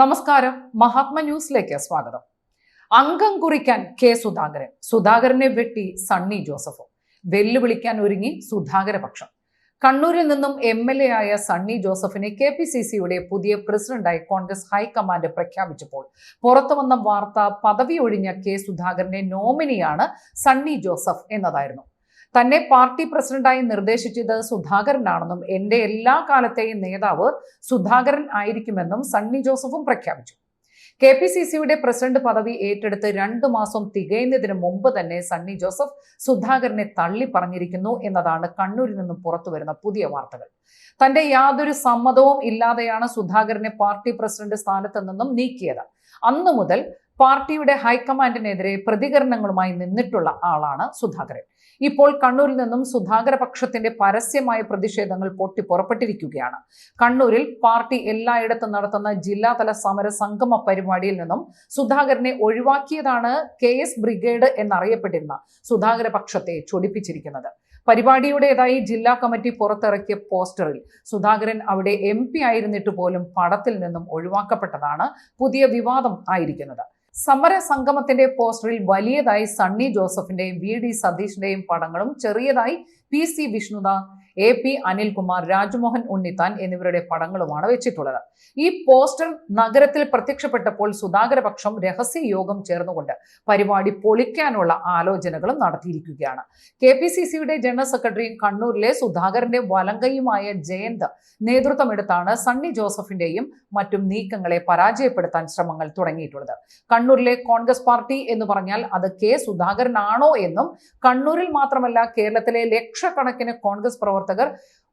നമസ്കാരം. മഹാത്മ ന്യൂസിലേക്ക് സ്വാഗതം. അംഗം കുറിക്കാൻ കെ സുധാകരൻ. സുധാകരനെ വെട്ടി സണ്ണി ജോസഫ്. വെല്ലുവിളിക്കാൻ ഒരുങ്ങി സുധാകര പക്ഷം. കണ്ണൂരിൽ നിന്നും എം എൽ എ ആയ സണ്ണി ജോസഫിനെ കെ പി സി സിയുടെ പുതിയ പ്രസിഡന്റായി കോൺഗ്രസ് ഹൈക്കമാൻഡ് പ്രഖ്യാപിച്ചപ്പോൾ പുറത്തു വന്ന വാർത്ത പദവി ഒഴിഞ്ഞ കെ സുധാകരന്റെ നോമിനിയാണ് സണ്ണി ജോസഫ് എന്നതായിരുന്നു. തന്നെ പാർട്ടി പ്രസിഡന്റായി നിർദ്ദേശിച്ചത് സുധാകരനാണെന്നും എന്റെ എല്ലാ കാലത്തെയും നേതാവ് സുധാകരൻ ആയിരിക്കുമെന്നും സണ്ണി ജോസഫും പ്രഖ്യാപിച്ചു. കെ പി സി സിയുടെ പ്രസിഡന്റ് പദവി ഏറ്റെടുത്ത് രണ്ടു മാസം തികയുന്നതിന് മുമ്പ് തന്നെ സണ്ണി ജോസഫ് സുധാകരനെ തള്ളി പറഞ്ഞിരിക്കുന്നു എന്നതാണ് കണ്ണൂരിൽ നിന്നും പുറത്തുവരുന്ന പുതിയ വാർത്തകൾ. തന്റെ യാതൊരു സമ്മതവും ഇല്ലാതെയാണ് സുധാകരനെ പാർട്ടി പ്രസിഡന്റ് സ്ഥാനത്ത് നിന്നും നീക്കിയത്. അന്നു മുതൽ പാർട്ടിയുടെ ഹൈക്കമാൻഡിനെതിരെ പ്രതികരണങ്ങളുമായി നിന്നിട്ടുള്ള ആളാണ് സുധാകരൻ. ഇപ്പോൾ കണ്ണൂരിൽ നിന്നും സുധാകര പക്ഷത്തിന്റെ പരസ്യമായ പ്രതിഷേധങ്ങൾ പൊട്ടി പുറപ്പെട്ടിരിക്കുകയാണ്. കണ്ണൂരിൽ പാർട്ടി എല്ലായിടത്തും നടത്തുന്ന ജില്ലാതല സമര സംഗമ പരിപാടിയിൽ നിന്നും സുധാകരനെ ഒഴിവാക്കിയതാണ് കെ എസ് ബ്രിഗേഡ് എന്നറിയപ്പെട്ടിരുന്ന സുധാകര പക്ഷത്തെ ചൊടിപ്പിച്ചിരിക്കുന്നത്. പരിപാടിയുടേതായി ജില്ലാ കമ്മിറ്റി പുറത്തിറക്കിയ പോസ്റ്ററിൽ സുധാകരൻ അവിടെ എം ആയിരുന്നിട്ട് പോലും പടത്തിൽ നിന്നും ഒഴിവാക്കപ്പെട്ടതാണ് പുതിയ വിവാദം ആയിരിക്കുന്നത്. സമര സംഗമത്തിന്റെ പോസ്റ്ററിൽ വലിയതായി സണ്ണി ജോസഫിന്റെയും വി ഡി സതീഷിന്റെയും പടങ്ങളും ചെറിയതായി P C Vishnudas A P Anilkumar Rajmohan Unnithan എന്നിവരുടെ പടങ്ങളുമാണ് വെച്ചിട്ടുള്ളത്. ഈ പോസ്റ്റർ നഗരത്തിൽ പ്രത്യക്ഷപ്പെട്ടപ്പോൾ സുധാകരപക്ഷം രഹസ്യ യോഗം ചേർന്നുകൊണ്ട് പരിപാടി പൊളിക്കാനുള്ള ആലോചനകളും നടത്തിയിരിക്കുകയാണ്. കെ പി സി സിയുടെ ജനറൽ സെക്രട്ടറിയും കണ്ണൂരിലെ സുധാകരന്റെ വലങ്കയുമായ ജയന്ത് നേതൃത്വമെടുത്താണ് സണ്ണി ജോസഫിന്റെയും മറ്റും നീക്കങ്ങളെ പരാജയപ്പെടുത്താൻ ശ്രമങ്ങൾ തുടങ്ങിയിട്ടുള്ളത്. കണ്ണൂരിലെ കോൺഗ്രസ് പാർട്ടി എന്ന് പറഞ്ഞാൽ അത് കെ സുധാകരനാണോ എന്നും കണ്ണൂരിൽ മാത്രമല്ല കേരളത്തിലെ ലക്ഷക്കണക്കിന് കോൺഗ്രസ് പ്രവർത്തകർ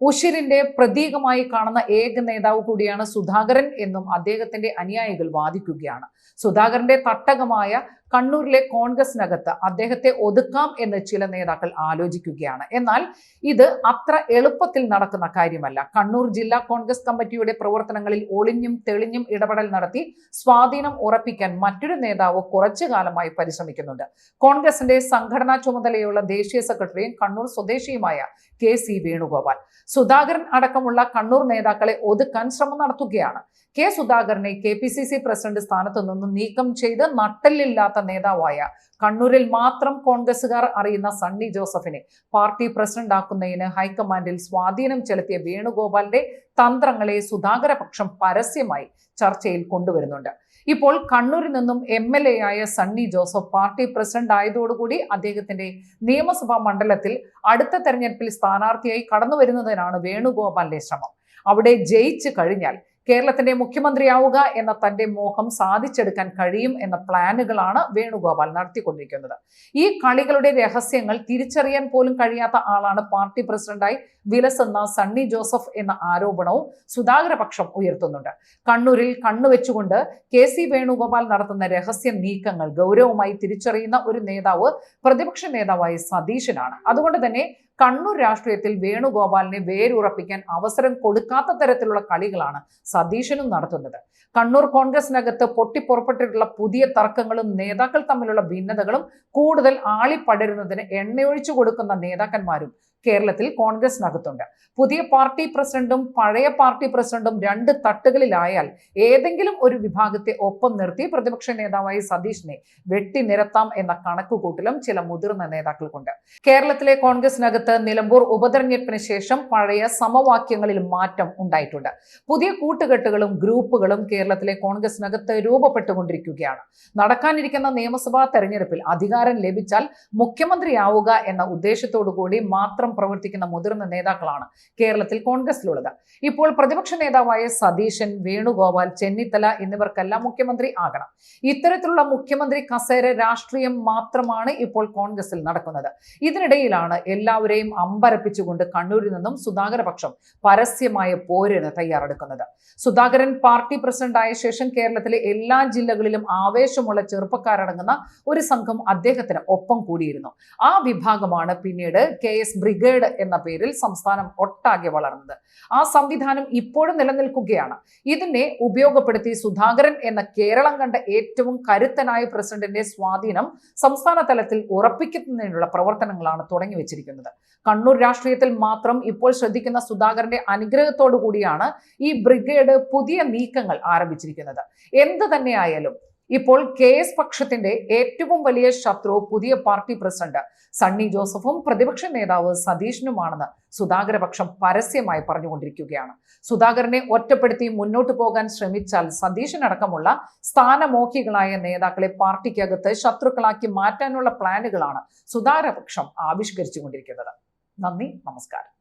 ഉഷിരിന്റെ പ്രതീകമായി കാണുന്ന ഏക നേതാവ് കൂടിയാണ് സുധാകരൻ എന്നും അദ്ദേഹത്തിന്റെ അനുയായികൾ വാദിക്കുകയാണ്. സുധാകരന്റെ തട്ടകമായ കണ്ണൂരിലെ കോൺഗ്രസിനകത്ത് അദ്ദേഹത്തെ ഒതുക്കാം എന്ന് ചില നേതാക്കൾ ആലോചിക്കുകയാണ്. എന്നാൽ ഇത് അത്ര എളുപ്പത്തിൽ നടക്കുന്ന കാര്യമല്ല. കണ്ണൂർ ജില്ലാ കോൺഗ്രസ് കമ്മിറ്റിയുടെ പ്രവർത്തനങ്ങളിൽ ഒളിഞ്ഞും തെളിഞ്ഞും ഇടപെടൽ നടത്തി സ്വാധീനം ഉറപ്പിക്കാൻ മറ്റൊരു നേതാവ് കുറച്ചു കാലമായി പരിശ്രമിക്കുന്നുണ്ട്. കോൺഗ്രസിന്റെ സംഘടനാ ചുമതലയുള്ള ദേശീയ സെക്രട്ടറിയും കണ്ണൂർ സ്വദേശിയുമായ കെ സി വേണുഗോപാൽ. സുധാകരൻ അടക്കമുള്ള കണ്ണൂർ നേതാക്കളെ ഒതുക്കാൻ ശ്രമം നടത്തുകയാണ്. കെ സുധാകരനെ K P C C president സ്ഥാനത്ത് നിന്നും നീക്കം ചെയ്ത് നട്ടലില്ലാത്ത നേതാവായ കണ്ണൂരിൽ മാത്രം കോൺഗ്രസുകാർ അറിയുന്ന സണ്ണി ജോസഫിനെ പാർട്ടി പ്രസിഡന്റ് ആക്കുന്നതിന് ഹൈക്കമാൻഡിൽ സ്വാധീനം ചെലുത്തിയ വേണുഗോപാലിന്റെ തന്ത്രങ്ങളെ സുധാകര പക്ഷം പരസ്യമായി ചർച്ചയിൽ കൊണ്ടുവരുന്നുണ്ട്. ഇപ്പോൾ കണ്ണൂരിൽ നിന്നും എം എൽ എ ആയ സണ്ണി ജോസഫ് പാർട്ടി പ്രസിഡന്റ് ആയതോടുകൂടി അദ്ദേഹത്തിന്റെ നിയമസഭാ മണ്ഡലത്തിൽ അടുത്ത തെരഞ്ഞെടുപ്പിൽ സ്ഥാനാർത്ഥിയായി കടന്നു വരുന്നതിനാണ് വേണുഗോപാലിന്റെ ശ്രമം. അവിടെ ജയിച്ചു കഴിഞ്ഞാൽ കേരളത്തിന്റെ മുഖ്യമന്ത്രിയാവുക എന്ന തന്റെ മോഹം സാധിച്ചെടുക്കാൻ കഴിയും എന്ന പ്ലാനുകളാണ് വേണുഗോപാൽ നടത്തിക്കൊണ്ടിരിക്കുന്നത്. ഈ കളികളുടെ രഹസ്യങ്ങൾ തിരിച്ചറിയാൻ പോലും കഴിയാത്ത ആളാണ് പാർട്ടി പ്രസിഡന്റായി വിലസുന്ന സണ്ണി ജോസഫ് എന്ന ആരോപണവും സുധാകരപക്ഷം ഉയർത്തുന്നുണ്ട്. കണ്ണൂരിൽ കണ്ണുവെച്ചുകൊണ്ട് കെ സി വേണുഗോപാൽ നടത്തുന്ന രഹസ്യ നീക്കങ്ങൾ ഗൗരവമായി തിരിച്ചറിയുന്ന ഒരു നേതാവ് പ്രതിപക്ഷ നേതാവായ സതീശനാണ്. അതുകൊണ്ട് തന്നെ കണ്ണൂർ രാഷ്ട്രീയത്തിൽ വേണുഗോപാലിനെ വേരുറപ്പിക്കാൻ അവസരം കൊടുക്കാത്ത തരത്തിലുള്ള കളികളാണ് സതീശനും നടത്തുന്നത്. കണ്ണൂർ കോൺഗ്രസിനകത്ത് പൊട്ടിപ്പുറപ്പെട്ടിട്ടുള്ള പുതിയ തർക്കങ്ങളും നേതാക്കൾ തമ്മിലുള്ള ഭിന്നതകളും കൂടുതൽ ആളിപ്പടരുന്നതിന് എണ്ണയൊഴിച്ചു കൊടുക്കുന്ന നേതാക്കന്മാരും കേരളത്തിൽ കോൺഗ്രസിനകത്തുണ്ട്. പുതിയ പാർട്ടി പ്രസിഡന്റും പഴയ പാർട്ടി പ്രസിഡന്റും രണ്ട് തട്ടുകളിലായാൽ ഏതെങ്കിലും ഒരു വിഭാഗത്തെ ഒപ്പം നിർത്തി പ്രതിപക്ഷ നേതാവായി സതീഷിനെ വെട്ടിനിരത്താം എന്ന കണക്കുകൂട്ടലും ചില മുതിർന്ന നേതാക്കൾക്കുണ്ട്. കേരളത്തിലെ കോൺഗ്രസിനകത്ത് നിലമ്പൂർ ഉപതെരഞ്ഞെടുപ്പിന് ശേഷം പഴയ സമവാക്യങ്ങളിൽ മാറ്റം ഉണ്ടായിട്ടുണ്ട്. പുതിയ കൂട്ടുകെട്ടുകളും ഗ്രൂപ്പുകളും കേരളത്തിലെ കോൺഗ്രസിനകത്ത് രൂപപ്പെട്ടുകൊണ്ടിരിക്കുകയാണ്. നടക്കാനിരിക്കുന്ന നിയമസഭാ തെരഞ്ഞെടുപ്പിൽ അധികാരം ലഭിച്ചാൽ മുഖ്യമന്ത്രിയാവുക എന്ന ഉദ്ദേശത്തോടു കൂടി മാത്രം പ്രവർത്തിക്കുന്ന മുതിർന്ന നേതാക്കളാണ് കേരളത്തിൽ കോൺഗ്രസിലുള്ളത്. ഇപ്പോൾ പ്രതിപക്ഷ നേതാവായ സതീശൻ വേണുഗോപാൽ ചെന്നിത്തല എന്നിവർക്കെല്ലാം മുഖ്യമന്ത്രി ആകണം. ഇത്തരത്തിലുള്ള മുഖ്യമന്ത്രി കസേര രാഷ്ട്രീയം മാത്രമാണ് ഇപ്പോൾ കോൺഗ്രസിൽ നടക്കുന്നത്. ഇതിനിടയിലാണ് എല്ലാവരെയും അമ്പരപ്പിച്ചുകൊണ്ട് കണ്ണൂരിൽ നിന്നും സുധാകരപക്ഷം പരസ്യമായ പോരിന് തയ്യാറെടുക്കുന്നത്. സുധാകരൻ പാർട്ടി പ്രസിഡന്റ് ആയ ശേഷം കേരളത്തിലെ എല്ലാ ജില്ലകളിലും ആവേശമുള്ള ചെറുപ്പക്കാരടങ്ങുന്ന ഒരു സംഘം അദ്ദേഹത്തിന് ഒപ്പം കൂടിയിരുന്നു. ആ വിഭാഗമാണ് പിന്നീട് കെ എസ് ബ്രിഗേഡ് എന്ന പേരിൽ സംസ്ഥാനം ഒട്ടാകെ വളർന്നത്. ആ സംവിധാനം ഇപ്പോഴും നിലനിൽക്കുകയാണ്. ഇതിനെ ഉപയോഗപ്പെടുത്തി സുധാകരൻ എന്ന കേരളം കണ്ട ഏറ്റവും കരുത്തനായ പ്രസിഡന്റിന്റെ സ്വാധീനം സംസ്ഥാന തലത്തിൽ ഉറപ്പിക്കുന്നതിനുള്ള പ്രവർത്തനങ്ങളാണ് തുടങ്ങി വെച്ചിരിക്കുന്നത്. കണ്ണൂർ രാഷ്ട്രീയത്തിൽ മാത്രം ഇപ്പോൾ ശ്രദ്ധിക്കുന്ന സുധാകരന്റെ അനുഗ്രഹത്തോടു കൂടിയാണ് ഈ ബ്രിഗേഡ് പുതിയ നീക്കങ്ങൾ ആരംഭിച്ചിരിക്കുന്നത്. എന്ത് തന്നെയായാലും ഇപ്പോൾ കെ എസ് പക്ഷത്തിന്റെ ഏറ്റവും വലിയ ശത്രു പുതിയ പാർട്ടി പ്രസിഡന്റ് സണ്ണി ജോസഫും പ്രതിപക്ഷ നേതാവ് സതീഷിനുമാണെന്ന് സുധാകരപക്ഷം പരസ്യമായി പറഞ്ഞുകൊണ്ടിരിക്കുകയാണ്. സുധാകരനെ ഒറ്റപ്പെടുത്തി മുന്നോട്ട് പോകാൻ ശ്രമിച്ചാൽ സതീഷിനടക്കമുള്ള സ്ഥാനമോഹികളായ നേതാക്കളെ പാർട്ടിക്കകത്ത് ശത്രുക്കളാക്കി മാറ്റാനുള്ള പ്ലാനുകളാണ് സുധാകരപക്ഷം ആവിഷ്കരിച്ചുകൊണ്ടിരിക്കുന്നത്. നന്ദി നമസ്കാരം.